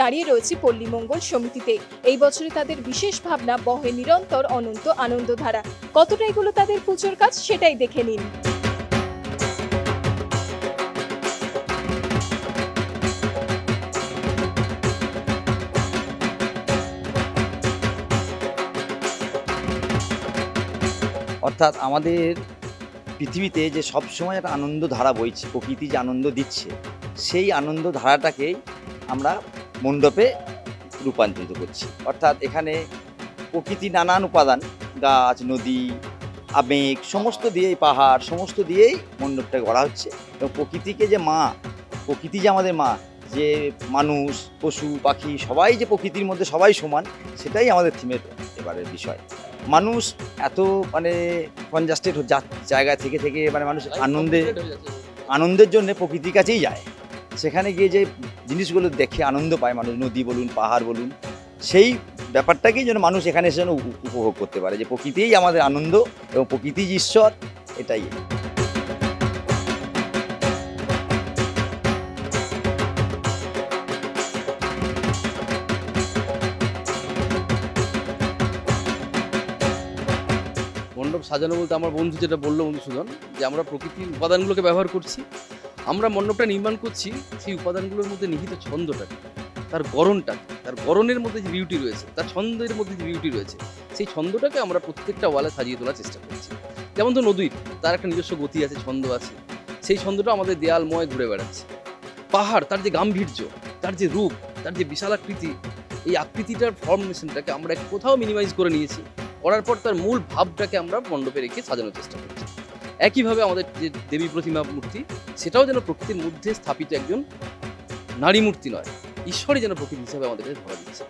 দাঁড়িয়ে রয়েছি পল্লী মঙ্গল সমিতিতে। এই বছরে তাদের বিশেষ ভাবনা, বহে নিরন্তর অনন্ত আনন্দধারা। কতটা এগুলো তাদের পুজোর কাজ সেটাই দেখে নিন। অর্থাৎ আমাদের পৃথিবীতে যে সবসময় একটা আনন্দ ধারা বইছে, প্রকৃতি যে আনন্দ দিচ্ছে, সেই আনন্দ ধারাটাকেই আমরা মণ্ডপে রূপান্তরিত করছি। অর্থাৎ এখানে প্রকৃতি নানান উপাদান গাছ নদী আবেগ সমস্ত দিয়েই পাহাড় সমস্ত দিয়েই মণ্ডপটা গড়া হচ্ছে। এবং প্রকৃতিকে যে মা প্রকৃতি যে আমাদের মা যে মানুষ পশু পাখি সবাই যে প্রকৃতির মধ্যে সবাই সমান সেটাই আমাদের থিমের এবারের বিষয়। মানুষ এত মানে কনজাস্টেড জায়গা থেকে থেকে মানে মানুষ আনন্দে আনন্দের জন্য প্রকৃতির কাছেই যায়। সেখানে গিয়ে যে জিনিসগুলো দেখে আনন্দ পায় মানুষ, নদী বলুন, পাহাড় বলুন। সেই ব্যাপারটাকেই যেন মানুষ এখানে এসে যেন উপ- উপভোগ করতে পারে যে প্রকৃতিই আমাদের আনন্দ এবং প্রকৃতি ঈশ্বর, এটাই। মণ্ডপ সাজানো বলতে আমার বন্ধু যেটা বলল মধুসূদন যে আমরা প্রকৃতির উপাদানগুলোকে ব্যবহার করছি। আমরা মণ্ডপটা নির্মাণ করছি, সেই উপাদানগুলোর মধ্যে নিহিত ছন্দটাকে তার গড়নটাকে তার গরণের মধ্যে যে বিউটি রয়েছে, তার ছন্দের মধ্যে যে বিউটি রয়েছে, সেই ছন্দটাকে আমরা প্রত্যেকটা ওয়ালে সাজিয়ে তোলার চেষ্টা করছি। যেমন তো নদীর, তার একটা নিজস্ব গতি আছে, ছন্দ আছে। সেই ছন্দটা আমাদের দেয়ালময় ঘুরে বেড়াচ্ছে। পাহাড়, তার যে গাম্ভীর্য, তার যে রূপ, তার যে বিশাল আকৃতি, এই আকৃতিটার ফর্মেশনটাকে আমরা কোথাও মিনিমাইজ করে নিয়েছি। করার পর তার মূল ভাবটাকে আমরা মণ্ডপে রেখে সাজানোর চেষ্টা করছি। একইভাবে আমাদের যে দেবী প্রতিমা মূর্তি, সেটাও যেন প্রকৃতির মধ্যে স্থাপিত একজন নারী মূর্তি নয়, ঈশ্বরই যেন প্রকৃতি হিসাবে আমাদের ধরা দিচ্ছে